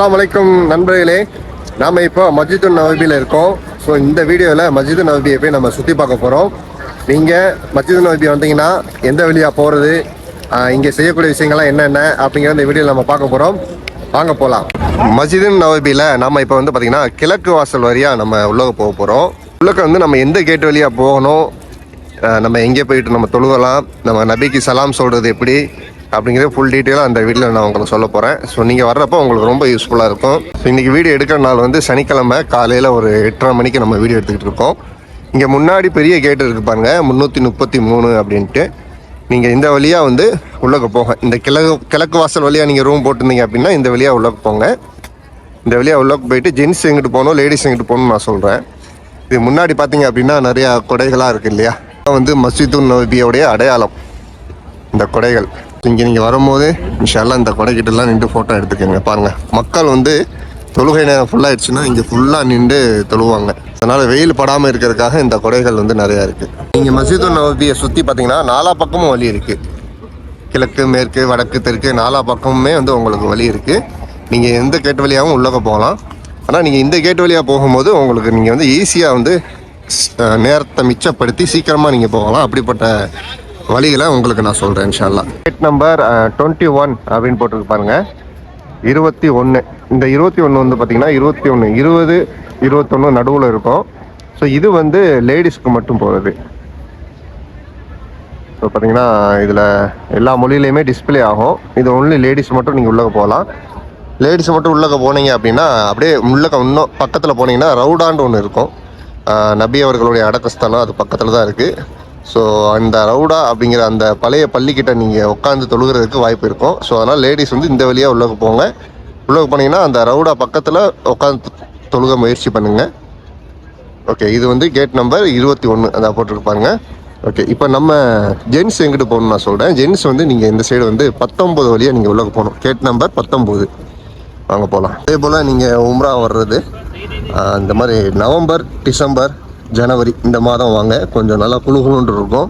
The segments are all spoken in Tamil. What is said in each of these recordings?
அஸ்லாம் அலைக்கும் நண்பர்களே. நாம இப்போ மஸ்ஜிது நவபியில் இருக்கோம். ஸோ இந்த வீடியோவில் மஸ்ஜிது நவபியை போய் நம்ம சுற்றி பார்க்க போகிறோம் நீங்கள் மஸ்ஜிது நவபி வந்தீங்கன்னா எந்த வழியாக போகிறது இங்கே செய்யக்கூடிய விஷயங்கள்லாம் என்னென்ன அப்படிங்கிற இந்த வீடியோவில் நம்ம பார்க்க போகிறோம் வாங்க போகலாம் மஸ்ஜிது நவபியில் நம்ம இப்போ வந்து பார்த்திங்கன்னா கிழக்கு வாசல் வழியாக நம்ம உள்ளக போக போகிறோம் உள்ளக்க வந்து நம்ம எந்த கேட் வழியாக போகணும்? நம்ம எங்கே போயிட்டு நம்ம தொழுகலாம்? நம்ம நபிக்கு சலாம் சொல்கிறது எப்படி? அப்படிங்கிறத ஃபுல் டீட்டெயிலாக அந்த வீடியோவில் நான் உங்களுக்கு சொல்ல போகிறேன் ஸோ நீங்கள் வர்றப்போ உங்களுக்கு ரொம்ப யூஸ்ஃபுல்லாக இருக்கும். ஸோ இன்றைக்கி வீடியோ எடுக்கிற நாள் வந்து சனிக்கிழமை காலையில் ஒரு எட்டரை மணிக்கு நம்ம வீடியோ எடுத்துக்கிட்டு இருக்கோம். இங்கே முன்னாடி பெரிய கேட் இருக்கு முந்நூற்றி முப்பத்தி மூணு அப்படின்ட்டு. நீங்கள் இந்த வழியாக வந்து உள்ளக்க போங்க. இந்த கிழக்கு கிழக்கு வாசல் வழியாக நீங்கள் ரூம் போட்டிருந்தீங்க அப்படின்னா இந்த வழியாக உள்ளக்கு போங்க. இந்த வழியாக உள்ளக்கு போயிட்டு ஜென்ஸ் எங்கிட்டு போகணும் லேடிஸ் எங்கிட்டு போகணும்னு நான் சொல்கிறேன் இது முன்னாடி பார்த்தீங்க அப்படின்னா நிறையா கொடைகளாக இருக்குது இல்லையா? வந்து மஸ்ஜிது நபியோடைய அடையாளம். இந்த கொடைகள். இங்கே நீங்கள் வரும்போது இன்ஷால்லாம் இந்த கொடைக்கிட்டலாம் நின்று ஃபோட்டோ எடுத்துக்கோங்க பாருங்கள் மக்கள் வந்து தொழுகை நேரம் ஃபுல்லாகிடுச்சுன்னா இங்கே ஃபுல்லாக நின்று தொழுவாங்க. அதனால் வெயில் படாமல் இருக்கிறதுக்காக இந்த கொடைகள் வந்து நிறையா இருக்குது நீங்கள் மஸ்ஜிது நபியை சுற்றி பார்த்தீங்கன்னா நாலா பக்கமும் வழி இருக்குது கிழக்கு மேற்கு வடக்கு தெற்கு நாலா பக்கமுமே வந்து உங்களுக்கு வழி இருக்குது நீங்கள் எந்த கேட் வழியாகவும் உள்ளக்க போகலாம். ஆனால் நீங்கள் இந்த கேட் வழியாக போகும்போது உங்களுக்கு நீங்கள் வந்து ஈஸியாக வந்து நேரத்தை மிச்சப்படுத்தி சீக்கிரமாக நீங்கள் போகலாம். அப்படிப்பட்ட வழிகளை உங்களுக்கு நான் சொல்கிறேன் இன்ஷால்லா கேட் நம்பர் டுவெண்ட்டி ஒன் அப்படின்னு போட்டிருக்கு பாருங்க. இருபத்தி ஒன்று இந்த இருபத்தி ஒன்று வந்து பார்த்தீங்கன்னா இருபத்தி ஒன்று இருபது இருபத்தொன்று நடுவில் இருக்கும். ஸோ இது வந்து லேடிஸ்க்கு மட்டும் போகிறது ஸோ பார்த்தீங்கன்னா இதில் எல்லா மொழியிலையுமே டிஸ்ப்ளே ஆகும். இது ஒன்லி லேடிஸ் மட்டும் நீங்கள் உள்ளே போகலாம். லேடிஸ் மட்டும் உள்ளக்க போனீங்க அப்படின்னா அப்படியே உள்ளக்க இன்னும் பக்கத்தில் போனீங்கன்னா ரவுடான்னு ஒன்று இருக்கும். நபி அவர்களுடைய அடக்கஸ்தலம் அது பக்கத்தில் தான் இருக்குது ஸோ அந்த ரவுடா அப்படிங்கிற அந்த பழைய பள்ளிக்கிட்ட நீங்கள் உட்காந்து தொழுகிறதுக்கு வாய்ப்பு இருக்கும். ஸோ அதனால் லேடிஸ் வந்து இந்த வழியாக உள்ளே போங்க. உள்ளே போனீங்கன்னா அந்த ரவுடா பக்கத்தில் உட்காந்து தொழுக முயற்சி பண்ணுங்கள் ஓகே இது வந்து கேட் நம்பர் இருபத்தி ஒன்று அதான் போட்டிருப்பாங்க ஓகே இப்போ நம்ம ஜென்ஸ் எங்கிட்டு போகணும்னு நான் சொல்கிறேன் ஜென்ஸ் வந்து நீங்கள் இந்த சைடு வந்து பத்தொம்போது வழியாக நீங்கள் உள்ளே போகணும். கேட் நம்பர் பத்தொம்போது வாங்க போகலாம் அதே போல் நீங்கள் உம்ரா வர்றது இந்த மாதிரி நவம்பர் டிசம்பர் ஜனவரி இந்த மாதம் வாங்க. கொஞ்சம் நல்லா குளு இருக்கும்.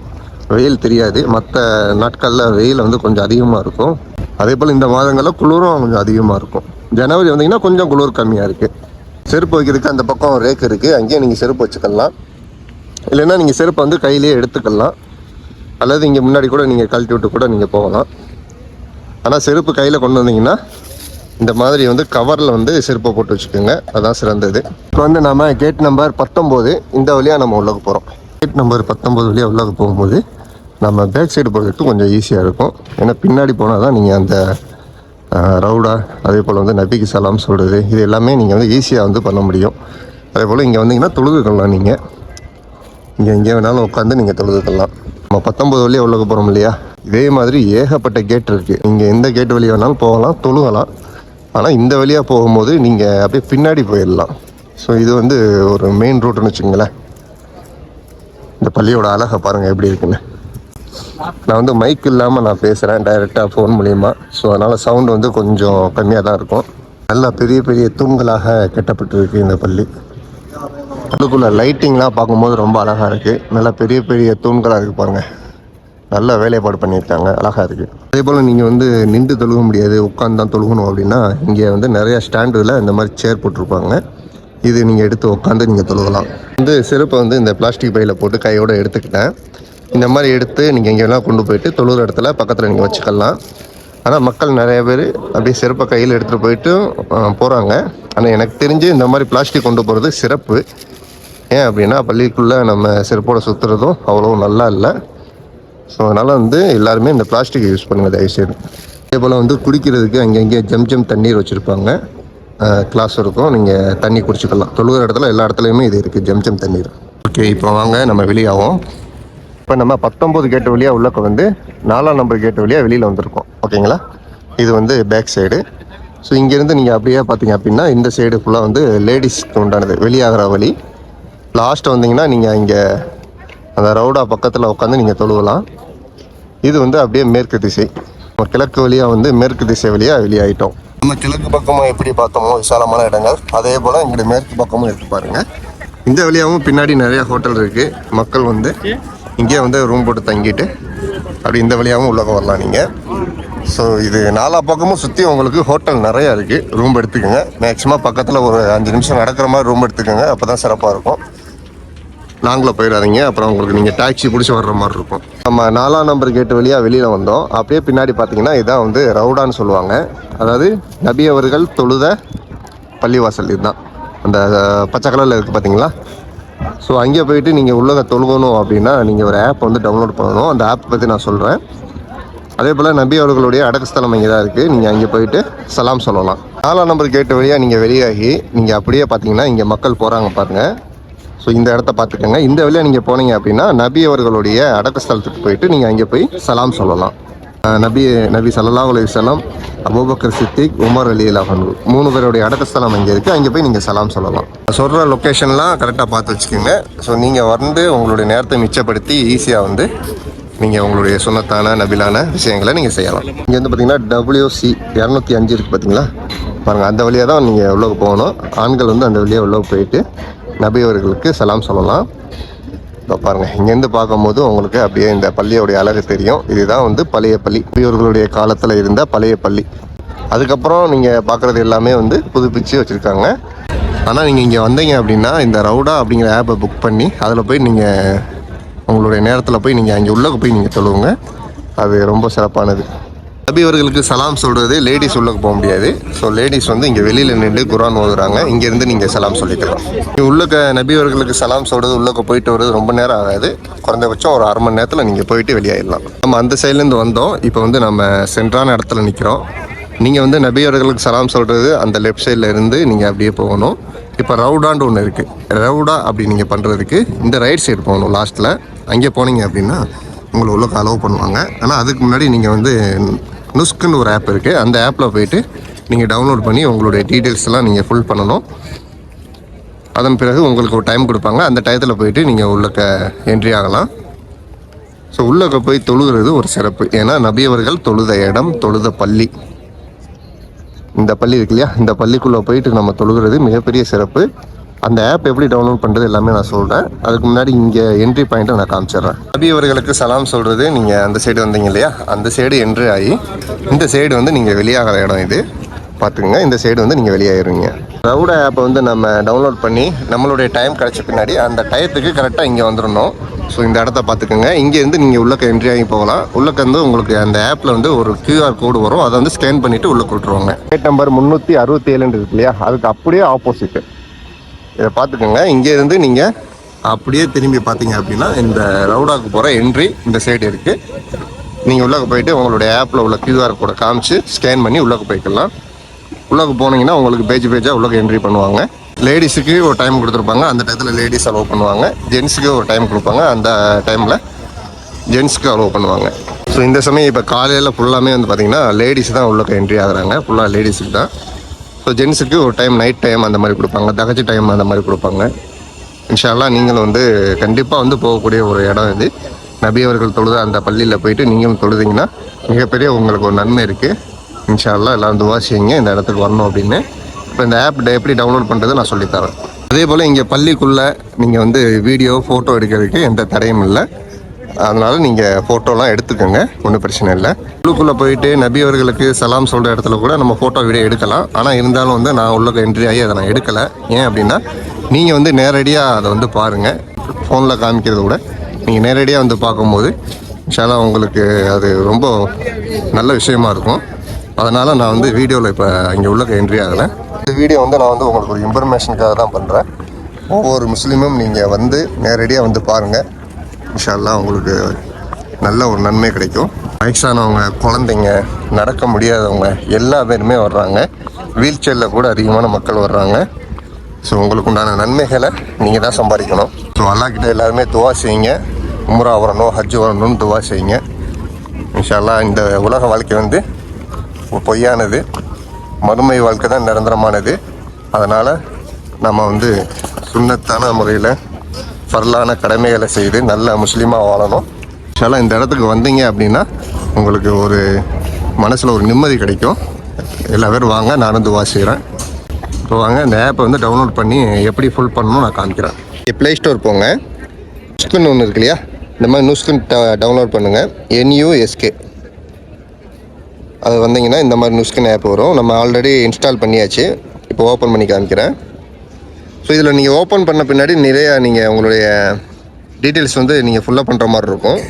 வெயில் தெரியாது. மற்ற நாட்களில் வெயில் வந்து கொஞ்சம் அதிகமாக இருக்கும். அதே போல் இந்த மாதங்களில் குளிரும் கொஞ்சம் அதிகமாக இருக்கும். ஜனவரி வந்தீங்கன்னா கொஞ்சம் குளிர் கம்மியாக இருக்குது செருப்பு வைக்கிறதுக்கு அந்த பக்கம் ரேக் இருக்குது அங்கேயே நீங்கள் செருப்பு வச்சுக்கலாம். இல்லைன்னா நீங்கள் செருப்பை வந்து கையிலேயே எடுத்துக்கலாம். அல்லது இங்கே முன்னாடி கூட நீங்கள் கழட்டி விட்டு கூட நீங்கள் போகலாம். ஆனால் செருப்பு கையில் கொண்டு வந்தீங்கன்னா இந்த மாதிரி வந்து கவரில் வந்து செருப்பை போட்டு வச்சுக்கோங்க. அதான் சிறந்தது. இப்போ வந்து நம்ம கேட் நம்பர் பத்தொம்போது இந்த வழியாக நம்ம உள்ளக்கு போகிறோம் கேட் நம்பர் பத்தொம்போது வழியாக உள்ளக்கு போகும்போது நம்ம பேக் சைடு போகிறதுக்கு கொஞ்சம் ஈஸியாக இருக்கும். ஏன்னா பின்னாடி போனால் தான் நீங்கள் அந்த ரவுடா அதே போல் வந்து நபிக்கு சலாம் சொல்கிறது இது எல்லாமே நீங்கள் வந்து ஈஸியாக வந்து பண்ண முடியும். அதே போல் இங்கே வந்தீங்கன்னா தொழுதுக்கலாம் நீங்கள் இங்கே எங்கே வேணாலும் உட்காந்து நீங்கள் தொழுதுக்கலாம் நம்ம பத்தொம்பது வழியாக உள்ளக்க போகிறோம் இல்லையா? இதே மாதிரி ஏகப்பட்ட கேட் இருக்குது நீங்கள் எந்த கேட் வழியாக வேணாலும் போகலாம் தொழுகலாம். ஆனால் இந்த வழியாக போகும்போது நீங்கள் அப்படியே பின்னாடி போயிடலாம். ஸோ இது வந்து ஒரு மெயின் ரூட்டுன்னு வச்சுங்களேன் இந்த பள்ளியோட அழகை பாருங்கள் எப்படி இருக்குன்னு. நான் வந்து மைக் இல்லாமல் நான் பேசுகிறேன் டைரெக்டாக ஃபோன் மூலிமா ஸோ அதனால் சவுண்டு வந்து கொஞ்சம் கம்மியாக தான் இருக்கும். நல்லா பெரிய பெரிய தூண்களாக கட்டப்பட்டிருக்கு இந்த பள்ளி. அதுக்குள்ளே லைட்டிங்லாம் பார்க்கும்போது ரொம்ப அழகாக இருக்குது நல்லா பெரிய பெரிய தூண்களாக இருக்குது பாருங்கள் நல்ல வேலைப்பாடு பண்ணியிருக்காங்க. அழகாக இருக்குது அதே போல் நீங்கள் வந்து நின்று தொழுக முடியாது உட்காந்து தான் தொழுகணும் அப்படின்னா இங்கே வந்து நிறையா ஸ்டாண்டில் இந்த மாதிரி சேர் போட்டிருப்பாங்க. இது நீங்கள் எடுத்து உட்காந்து நீங்கள் தொழுகலாம். வந்து செருப்பை வந்து இந்த பிளாஸ்டிக் பையில் போட்டு கையோடு எடுத்துக்கிட்டேன். இந்த மாதிரி எடுத்து நீங்கள் எங்கேயெல்லாம் கொண்டு போயிட்டு தொழுகிற இடத்துல பக்கத்தில் நீங்கள் வச்சுக்கலாம். ஆனால் மக்கள் நிறைய பேர் அப்படியே செருப்பை கையில் எடுத்துகிட்டு போயிட்டு போகிறாங்க ஆனால் எனக்கு தெரிஞ்சு இந்த மாதிரி பிளாஸ்டிக் கொண்டு போகிறது சிறப்பு. ஏன் அப்படின்னா பள்ளிக்குள்ளே நம்ம செருப்போடு சுற்றுறதும் அவ்வளோ நல்லா இல்லை. ஸோ அதனால் வந்து எல்லாருமே இந்த பிளாஸ்டிக் யூஸ் பண்ணுங்கள் தயவுசெய்து. அதே போல் வந்து குடிக்கிறதுக்கு அங்கங்கே ஜம் ஜம் தண்ணீர் வச்சுருப்பாங்க. கிளாஸ் இருக்கும். நீங்கள் தண்ணி குடிச்சிக்கலாம். தொழுகிற இடத்துல எல்லா இடத்துலையுமே இது இருக்குது ஜம் ஜம் தண்ணீர். ஓகே இப்போ வாங்க நம்ம வெளியாகும் இப்போ நம்ம பத்தொம்போது கேட்டு வழியாக உள்ளக்க வந்து நாலாம் நம்பர் கேட்டு வழியாக வெளியில் வந்திருக்கோம். ஓகேங்களா இது வந்து பேக் சைடு ஸோ இங்கேருந்து நீங்கள் அப்படியே பார்த்தீங்க அப்படின்னா இந்த சைடு ஃபுல்லாக வந்து லேடிஸ்க்கு உண்டானது வெளியாகிற வழி. லாஸ்ட்டு வந்தீங்கன்னா நீங்கள் இங்கே அந்த ரவுடா பக்கத்தில் உட்காந்து நீங்கள் தொழுவலாம். இது வந்து அப்படியே மேற்கு திசை. நம்ம கிழக்கு வழியாக வந்து மேற்கு திசை வழியாக வெளியாகிட்டோம் நம்ம கிழக்கு பக்கமும் எப்படி பார்த்தோமோ விசாலமான இடங்கள். அதே போல் எங்களுடைய மேற்கு பக்கமும் எடுத்து பாருங்கள் இந்த வழியாகவும் பின்னாடி நிறையா ஹோட்டல் இருக்குது மக்கள் வந்து இங்கேயே வந்து ரூம் போட்டு தங்கிட்டு அப்படி இந்த வழியாகவும் உள்ளக வரலாம் நீங்கள் ஸோ இது நாலா பக்கமும் சுற்றி உங்களுக்கு ஹோட்டல் நிறையா இருக்குது ரூம் எடுத்துக்கோங்க. மேக்ஸிமம் பக்கத்தில் ஒரு அஞ்சு நிமிஷம் நடக்கிற மாதிரி ரூம் எடுத்துக்கோங்க. அப்போ தான் சிறப்பாக இருக்கும். லாங்கில் போயிடாதீங்க. அப்புறம் உங்களுக்கு நீங்கள் டாக்ஸி பிடிச்சி வர்ற மாதிரி இருக்கும். நம்ம நாலாம் நம்பர் கேட்டு வழியாக வெளியில் வந்தோம். அப்படியே பின்னாடி பார்த்தீங்கன்னா இதான் வந்து ரவுடான்னு சொல்லுவாங்க. அதாவது நபி அவர்கள் தொழுத பள்ளிவாசல் இதுதான். அந்த பச்சை கலரில் இருக்குது பார்த்தீங்களா ஸோ அங்கே போயிட்டு நீங்கள் உள்ளதை தொழுகணும் அப்படின்னா நீங்கள் ஒரு ஆப் வந்து டவுன்லோட் பண்ணணும். அந்த ஆப் பற்றி நான் சொல்கிறேன் அதே போல் நபி அவர்களுடைய அடக்கஸ்தலம் இங்கே தான் இருக்குது நீங்கள் அங்கே போயிட்டு சலாம் சொல்லலாம். நாலாம் நம்பர் கேட்டு வழியாக நீங்கள் வெளியாகி நீங்கள் அப்படியே பார்த்தீங்கன்னா இங்கே மக்கள் போகிறாங்க பாருங்கள் ஸோ இந்த இடத்த பார்த்துக்கோங்க. இந்த வழியாக நீங்கள் போனீங்க அப்படின்னா நபி அவர்களுடைய அடக்கஸ்தலத்துக்கு போயிட்டு நீங்கள் அங்கே போய் சலாம் சொல்லலாம். நபி நபி சல்லா அலைஹி வஸல்லம் அபூபக்கர் சித்திக் உமர் அலி அல்லாஹன் மூணு பேருடைய அடக்கஸ்தலம் அங்கே இருக்குது அங்கே போய் நீங்கள் சலாம் சொல்லலாம். சொல்கிற லொக்கேஷன்லாம் கரெக்டாக பார்த்து வச்சுக்கோங்க. ஸோ நீங்கள் வந்து உங்களுடைய நேரத்தை மிச்சப்படுத்தி ஈஸியாக வந்து நீங்கள் உங்களுடைய சுண்ணத்தான நபிலான விஷயங்களை நீங்கள் செய்யலாம். இங்கே வந்து பார்த்தீங்கன்னா டபிள்யூசி இரநூத்தி அஞ்சு இருக்குது பார்த்தீங்களா பாருங்கள் அந்த வழியாக தான் நீங்கள் உள்ளே போகணும். ஆண்கள் வந்து அந்த வழியாக உள்ளே போயிட்டு நபி அவர்களுக்கு சலாம் சொல்லலாம். இப்போ பாருங்கள் இங்கேருந்து பார்க்கும்போது உங்களுக்கு அப்படியே இந்த பள்ளியோடைய அழகு தெரியும். இதுதான் வந்து பழைய பள்ளி. நபியவர்களுடைய காலத்தில் இருந்த பழைய பள்ளி. அதுக்கப்புறம் நீங்கள் பார்க்குறது எல்லாமே வந்து புதுப்பிச்சு வச்சுருக்காங்க. ஆனால் நீங்கள் இங்கே வந்தீங்க அப்படின்னா இந்த ரவுடா அப்படிங்கிற ஆப்பை புக் பண்ணி அதில் போய் நீங்கள் உங்களுடைய நேரத்தில் போய் நீங்கள் அங்கே உள்ளே போய் நீங்கள் சொல்லுவோங்க அது ரொம்ப சிறப்பானது. நபி அவர்களுக்கு சலாம் சொல்கிறது லேடிஸ் உள்ளே போக முடியாது. ஸோ லேடிஸ் வந்து இங்கே வெளியில் நின்று குரான் ஓதுறாங்க. இங்கேருந்து நீங்கள் சலாம் சொல்லிக்கலாம். இங்கே உள்ளக்க நபி அவர்களுக்கு சலாம் சொல்கிறது உள்ளக்க போயிட்டு வர்றது ரொம்ப நேரம் ஆகாது. குறைந்தபட்சம் ஒரு அரை மணி நேரத்தில் நீங்கள் போயிட்டு வெளியாயிடலாம் நம்ம அந்த சைட்லேருந்து வந்தோம். இப்போ வந்து நம்ம சென்றான இடத்துல நிற்கிறோம் நீங்கள் வந்து நபி அவர்களுக்கு சலாம் சொல்கிறது அந்த லெஃப்ட் சைடில் இருந்து நீங்கள் அப்படியே போகணும். இப்போ ரவுடான்னு ஒன்று இருக்குது ரவுடா அப்படி நீங்கள் பண்ணுறதுக்கு இந்த ரைட் சைடு போகணும் லாஸ்ட்டில் அங்கே போனீங்க அப்படின்னா உங்களை உள்ளே அலோவ் பண்ணுவாங்க. ஆனால் அதுக்கு முன்னாடி நீங்கள் வந்து நுஸ்க்குன்னு ஒரு ஆப் இருக்குது அந்த ஆப்பில் போயிட்டு நீங்கள் டவுன்லோட் பண்ணி உங்களுடைய டீட்டெயில்ஸ் எல்லாம் நீங்கள் ஃபில் பண்ணணும். அதன் பிறகு உங்களுக்கு ஒரு டைம் கொடுப்பாங்க. அந்த டயத்தில் போயிட்டு நீங்கள் உள்ளக்க என்ட்ரி ஆகலாம். ஸோ உள்ளக்க போய் தொழுகிறது ஒரு சிறப்பு. ஏன்னா நபியவர்கள் தொழுத இடம் தொழுத பள்ளி. இந்த பள்ளி இருக்கு இல்லையா? இந்த பள்ளிக்குள்ளே போயிட்டு நம்ம தொழுகிறது மிகப்பெரிய சிறப்பு. அந்த ஆப் எப்படி டவுன்லோட் பண்ணுறது எல்லாமே நான் சொல்கிறேன் அதுக்கு முன்னாடி இங்கே என்ட்ரி பாயிண்ட்டை நான் காமிச்சிடுறேன். நபி அவர்களுக்கு சலாம் சொல்கிறது நீங்கள் அந்த சைடு வந்தீங்க இல்லையா? அந்த சைடு என்ட்ரி ஆகி இந்த சைடு வந்து நீங்கள் வெளியாகிற இடம் இது. பார்த்துக்கோங்க இந்த சைடு வந்து நீங்கள் வெளியாகிருவீங்க ரவுட ஆப்பை வந்து நம்ம டவுன்லோட் பண்ணி நம்மளுடைய டைம் கிடச்ச பின்னாடி அந்த டயத்துக்கு கரெக்டாக இங்கே வந்துடணும் ஸோ இந்த இடத்த பார்த்துக்கோங்க. இங்கேருந்து நீங்கள் உள்ளக்க என்ட்ரி ஆகி போகலாம். உள்ளக்க வந்து உங்களுக்கு அந்த ஆப்பில் வந்து ஒரு கியூஆர் கோடு வரும். அதை வந்து ஸ்கேன் பண்ணிவிட்டு உள்ளே கொடுத்துருவாங்க. கேட் நம்பர் முந்நூற்றி அறுபத்தி ஏழுன்னு இருக்கு இல்லையா? அதுக்கு அப்படியே ஆப்போசிட்டு இதை பார்த்துக்கோங்க. இங்கே இருந்து நீங்கள் அப்படியே திரும்பி பார்த்தீங்க அப்படின்னா இந்த ரவுடாக்கு போகிற என்ட்ரி இந்த சைடு இருக்குது நீங்கள் உள்ளே போயிட்டு உங்களுடைய ஆப்பில் உள்ள கியூஆர் கோடை காமிச்சு ஸ்கேன் பண்ணி உள்ளே போய்க்கலாம். உள்ளே போனீங்கன்னா உங்களுக்கு பேஜ் பேஜாக உள்ளே என்ட்ரி பண்ணுவாங்க. லேடிஸுக்கு ஒரு டைம் கொடுத்துருப்பாங்க. அந்த டயத்தில் லேடிஸ் அலோவ் பண்ணுவாங்க. ஜென்ஸுக்கு ஒரு டைம் கொடுப்பாங்க. அந்த டைமில் ஜென்ஸ்க்கு அலோவ் பண்ணுவாங்க. ஸோ இந்த சமயம் இப்போ காலையில் ஃபுல்லாமே வந்து பார்த்திங்கன்னா லேடிஸ் தான் உள்ளே என்ட்ரி ஆகுறாங்க. ஃபுல்லாக லேடிஸுக்கு தான். ஸோ ஜென்ஸுக்கு ஒரு டைம் நைட் டைம் அந்த மாதிரி கொடுப்பாங்க. தகச்சி டைம் அந்த மாதிரி கொடுப்பாங்க. இன்ஷால்லா நீங்களும் வந்து கண்டிப்பாக வந்து போகக்கூடிய ஒரு இடம் இது. நபி அவர்கள் தொழுத அந்த பள்ளியில் போயிட்டு நீங்களும் தொழுதிங்கன்னா மிகப்பெரிய உங்களுக்கு ஒரு நன்மை இருக்குது இன்ஷால்லாம் எல்லாம் துவா செய்யுங்க. இந்த இடத்துக்கு வரணும் அப்படின்னு. இப்போ இந்த ஆப் எப்படி டவுன்லோட் பண்ணுறது நான் சொல்லித்தரேன் அதே போல் இங்கே பள்ளிக்குள்ளே நீங்கள் வந்து வீடியோ ஃபோட்டோ எடுக்கிறதுக்கு எந்த தடையும் இல்லை. அதனால் நீங்கள் ஃபோட்டோலாம் எடுத்துக்கோங்க ஒன்றும் பிரச்சனை இல்லை. உள்ளுக்குள்ளே போயிட்டு நபி அவர்களுக்கு சலாம் சொல்கிற இடத்துல கூட நம்ம ஃபோட்டோ வீடியோ எடுக்கலாம். ஆனால் இருந்தாலும் வந்து நான் உள்ள என்ட்ரி ஆகி அதை நான் எடுக்கலை. ஏன் அப்படின்னா நீங்கள் வந்து நேரடியாக அதை வந்து பாருங்கள் ஃபோனில் காமிக்கிறத விட நீங்கள் நேரடியாக வந்து பார்க்கும்போது இன்ஷால்லா உங்களுக்கு அது ரொம்ப நல்ல விஷயமா இருக்கும். அதனால் நான் வந்து வீடியோவில் இப்போ இங்கே உள்ள என்ட்ரி ஆகலை. இந்த வீடியோ வந்து நான் வந்து உங்களுக்கு ஒரு இன்ஃபர்மேஷனுக்காக தான் பண்ணுறேன் ஒவ்வொரு முஸ்லீமும் நீங்கள் வந்து நேரடியாக வந்து பாருங்கள் இன்ஷால்லாம் உங்களுக்கு நல்ல ஒரு நன்மை கிடைக்கும். வயசானவங்க குழந்தைங்க நடக்க முடியாதவங்க எல்லா பேருமே வர்றாங்க. வீல் சேரில் கூட அதிகமான மக்கள் வர்றாங்க. ஸோ உங்களுக்கு உண்டான நன்மைகளை நீங்கள் தான் சம்பாதிக்கணும். ஸோ அல்லாக்கிட்ட எல்லாருமே துவா செய்யுங்க. உம்ரா வரணும் ஹஜ் வரணும்னு துவா செய்யுங்க. இன்ஷால்லா இந்த உலக வாழ்க்கை வந்து பொய்யானது. மறுமை வாழ்க்கை தான் நிரந்தரமானது. அதனால் நம்ம வந்து சுண்ணத்தான முறையில் ஃபர்லான கடமைகளை செய்து நல்ல முஸ்லீமாக வாழணும். ஆக்சுவலாக இந்த இடத்துக்கு வந்தீங்க அப்படின்னா உங்களுக்கு ஒரு மனசில் ஒரு நிம்மதி கிடைக்கும். எல்லா பேரும் வாங்க நானும் துவா செய்கிறேன் இப்போ வாங்க இந்த ஆப்பை வந்து டவுன்லோட் பண்ணி எப்படி ஃபுல் பண்ணணும் நான் காமிக்கிறேன். ப்ளே ஸ்டோர் போங்க. நுஸ்குன்னு ஒன்று இருக்கு இல்லையா? இந்த மாதிரி நுஸ்குன் டவுன்லோட் பண்ணுங்கள் என்யூஎஸ்கே அது வந்தீங்கன்னா இந்த மாதிரி நுஸ்கின் ஆப் வரும். நம்ம ஆல்ரெடி இன்ஸ்டால் பண்ணியாச்சு. இப்போ ஓப்பன் பண்ணி காமிக்கிறேன். ஸோ இதில் நீங்கள் ஓப்பன் பண்ண பின்னாடி நிறையா நீங்கள் உங்களுடைய டீட்டெயில்ஸ் வந்து நீங்கள் ஃபுல்லாக பண்ணுற மாதிரி இருக்கும்.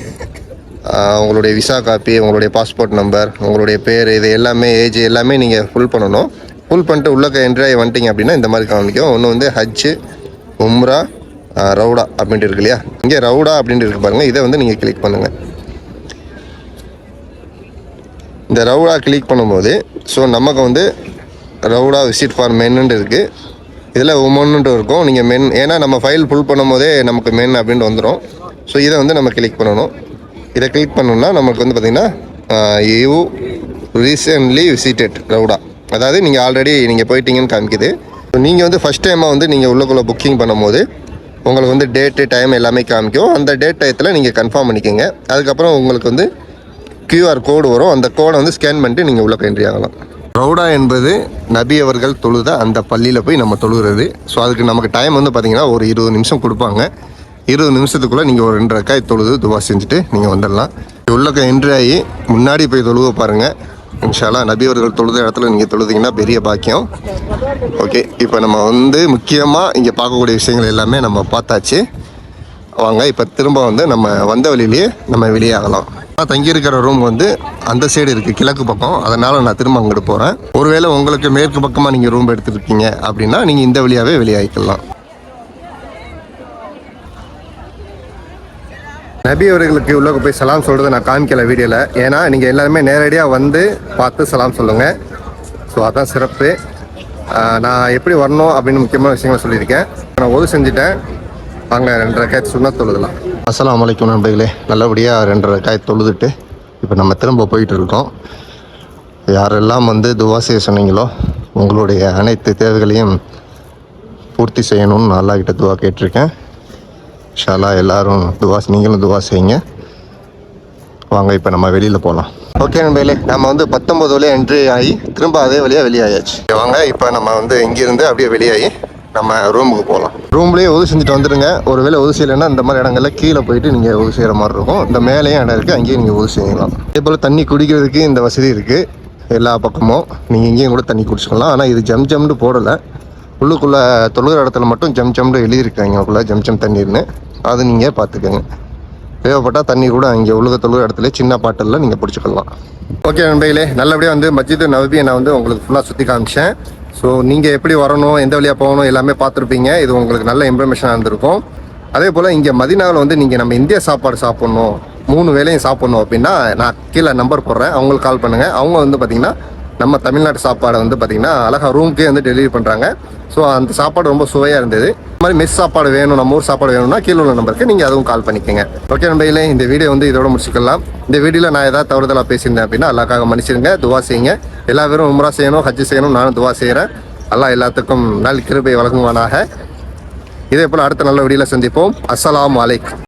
உங்களுடைய விசா காப்பி உங்களுடைய பாஸ்போர்ட் நம்பர் உங்களுடைய பேர் இது எல்லாமே ஏஜ் எல்லாமே நீங்கள் ஃபுல் பண்ணணும். ஃபுல் பண்ணிட்டு உள்ளக்க என்ட்ரி ஆகி வந்துட்டீங்க அப்படின்னா இந்த மாதிரி காமிக்கும். ஒன்று வந்து ஹஜ்ஜு உம்ரா ரவுடா அப்படின்ட்டு இருக்கு இல்லையா? இங்கே ரவுடா அப்படின்ட்டு இருக்கு பாருங்கள் இதை வந்து நீங்கள் கிளிக் பண்ணுங்கள் இந்த ரவுடா கிளிக் பண்ணும்போது ஸோ நமக்கு வந்து ரவுடா விசிட் ஃபார் மென்னுட்டு இருக்குது இதில் உமன்ட்டு இருக்கும். நீங்கள் மென் ஏன்னா நம்ம ஃபைல் ஃபுல் பண்ணும்போதே நமக்கு மென் அப்படின்ட்டு வந்துடும். ஸோ இதை வந்து நம்ம கிளிக் பண்ணணும். இதை கிளிக் பண்ணோம்னா நமக்கு வந்து பார்த்திங்கன்னா யூ ரீசன்ட்லி விசிட்டட் ரவுடா. அதாவது நீங்கள் ஆல்ரெடி நீங்கள் போயிட்டீங்கன்னு காமிக்குது. ஸோ நீங்கள் வந்து ஃபஸ்ட் டைமாக வந்து நீங்கள் உள்ளக்குள்ளே புக்கிங் பண்ணும்போது உங்களுக்கு வந்து டேட்டு டைம் எல்லாமே காமிக்கும். அந்த டேட் டயத்தில் நீங்கள் கன்ஃபார்ம் பண்ணிக்கோங்க. அதுக்கப்புறம் உங்களுக்கு வந்து கியூஆர் கோடு வரும். அந்த கோடை வந்து ஸ்கேன் பண்ணிட்டு நீங்கள் உள்ளே என்ட்ரி ஆகலாம். ரவுடா என்பது நபி அவர்கள் தொழுத அந்த பள்ளியில் போய் நம்ம தொழுகிறது. ஸோ அதுக்கு நமக்கு டைம் வந்து பார்த்தீங்கன்னா ஒரு இருபது நிமிஷம் கொடுப்பாங்க. இருபது நிமிஷத்துக்குள்ளே நீங்கள் ஒரு ரெண்டு ரக்காய் தொழுது துவா செஞ்சுட்டு நீங்கள் வந்துடலாம். உள்ளக்க என்ட்ரி ஆகி முன்னாடி போய் தொழுவ பாருங்கள் இன்ஷாலா நபி அவர்கள் தொழுத இடத்துல நீங்கள் தொழுதிங்கன்னா பெரிய பாக்கியம். ஓகே இப்போ நம்ம வந்து முக்கியமாக இங்கே பார்க்கக்கூடிய விஷயங்கள் எல்லாமே நம்ம பார்த்தாச்சு. வாங்க. இப்போ திரும்ப வந்து நம்ம வந்த வழியிலேயே நம்ம வெளியாகலாம் நான் தங்கியிருக்கிற ரூம் வந்து அந்த சைடு இருக்குது கிழக்கு பக்கம். அதனால் நான் திரும்ப அங்கிட்டு போகிறேன் ஒருவேளை உங்களுக்கு மேற்கு பக்கமாக நீங்கள் ரூம் எடுத்துருக்கீங்க அப்படின்னா நீங்கள் இந்த வழியாகவே வெளியாகிக்கலாம் நபி அவர்களுக்கு உள்ளே போய் சலாம் சொல்கிறத நான் காமிக்கல வீடியோவில் ஏன்னா நீங்கள் எல்லாருமே நேரடியாக வந்து பார்த்து சலாம் சொல்லுங்கள் ஸோ அதான் சிறப்பு. நான் எப்படி வரணும் அப்படின்னு முக்கியமான விஷயங்களை சொல்லியிருக்கேன். நான் ஒது செஞ்சுட்டேன். வாங்க ரெண்டரை காய் சுண்ண தொழுதலாம். அஸ்லாம் அலைக்கும் நண்பர்களே. நல்லபடியாக ரெண்டரை காய் தொழுதுட்டு இப்போ நம்ம திரும்ப போயிட்டு இருக்கோம். யாரெல்லாம் வந்து துவா செய்ய சொன்னீங்களோ உங்களுடைய அனைத்து தேவைகளையும் பூர்த்தி செய்யணும்னு நல்லா கிட்ட துவா கேட்டிருக்கேன். ஷாலா எல்லாரும் துவா நீங்களும் துவா செய்யுங்க. வாங்க இப்போ நம்ம வெளியில் போகலாம் ஓகே நண்பர்களே நம்ம வந்து பத்தொம்பது வழியாக என்ட்ரி ஆகி திரும்ப அதே வழியாக வெளியாகியாச்சு வாங்க இப்போ நம்ம வந்து இங்கேருந்து அப்படியே வெளியாகி நம்ம ரூமுக்கு போகலாம். ரூம்லேயே உதவி செஞ்சுட்டு வந்துடுங்க. ஒருவேளை உதவி செய்யலைன்னா இந்த மாதிரி இடங்கள்ல கீழே போயிட்டு நீங்கள் உதவி செய்கிற மாதிரி இருக்கும். இந்த மேலேயும் இடம் இருக்குது அங்கேயும் நீங்கள் உதவி செய்யலாம். அதே போல் தண்ணி குடிக்கிறதுக்கு இந்த வசதி இருக்குது எல்லா பக்கமும் நீங்கள் இங்கேயும் கூட தண்ணி குடிச்சுக்கலாம். ஆனால் இது ஜம் ஜம்னு போடலை. உள்ளுக்குள்ளே தொழுகிற இடத்துல மட்டும் ஜம் ஜம்னு எழுதியிருக்காங்க. அதுக்குள்ளே ஜம் ஜம் தண்ணீர்னு அது நீங்கள் பார்த்துக்கோங்க. தேவைப்பட்டால் தண்ணி கூட அங்கே உலக தொழுகிற இடத்துல சின்ன பாட்டிலில் நீங்கள் பிடிச்சிக்கலாம். ஓகே நண்பையிலே நல்லபடியாக வந்து மஜித் நவபி நான் வந்து உங்களுக்கு ஃபுல்லாக சுற்றி காமிச்சேன். ஸோ நீங்கள் எப்படி வரணும் எந்த வழியாக போகணும் எல்லாமே பார்த்துருப்பீங்க. இது உங்களுக்கு நல்ல இன்ஃபர்மேஷனாக இருந்திருக்கும். அதே போல் இங்கே மதினாவில் வந்து நீங்கள் நம்ம இந்திய சாப்பாடு சாப்பிட்ணும் மூணு வேளையும் சாப்பிட்ணும் அப்படின்னா நான் கீழே நம்பர் போடுறேன். அவங்களுக்கு கால் பண்ணுங்கள் அவங்க வந்து பார்த்திங்கன்னா நம்ம தமிழ்நாட்டு சாப்பாடை வந்து பார்த்திங்கன்னா அழகாக ரூம்க்கே வந்து டெலிவரி பண்ணுறாங்க ஸோ அந்த சாப்பாடு ரொம்ப சுவையாக இருந்தது. இந்த மாதிரி மெஸ் சாப்பாடு வேணும் நம்ம ஊர் சாப்பாடு வேணும்னா கீழே உள்ள நம்பருக்கு நீங்கள் அதுவும் கால் பண்ணிக்கோங்க. ஓகே நண்பர்களே இந்த வீடியோ வந்து இதோட முடிச்சுக்கலாம். இந்த வீடியோவில் நான் ஏதாவது தவறுதலாக பேசியிருந்தேன் அப்படின்னா அல்லாக்காக மன்னிச்சிருங்க துவா செய்யுங்க. எல்லா பேரும் உம்ரா செய்யணும் ஹஜ்ஜு செய்யணும் நானும் துவா செய்கிறேன் அல்லாஹ் எல்லாத்துக்கும் நல் கிருபை வழங்குவானாக. இதே போல் அடுத்த நல்ல வீடியோவில் சந்திப்போம். அஸ்ஸலாமு அலைக்கும்.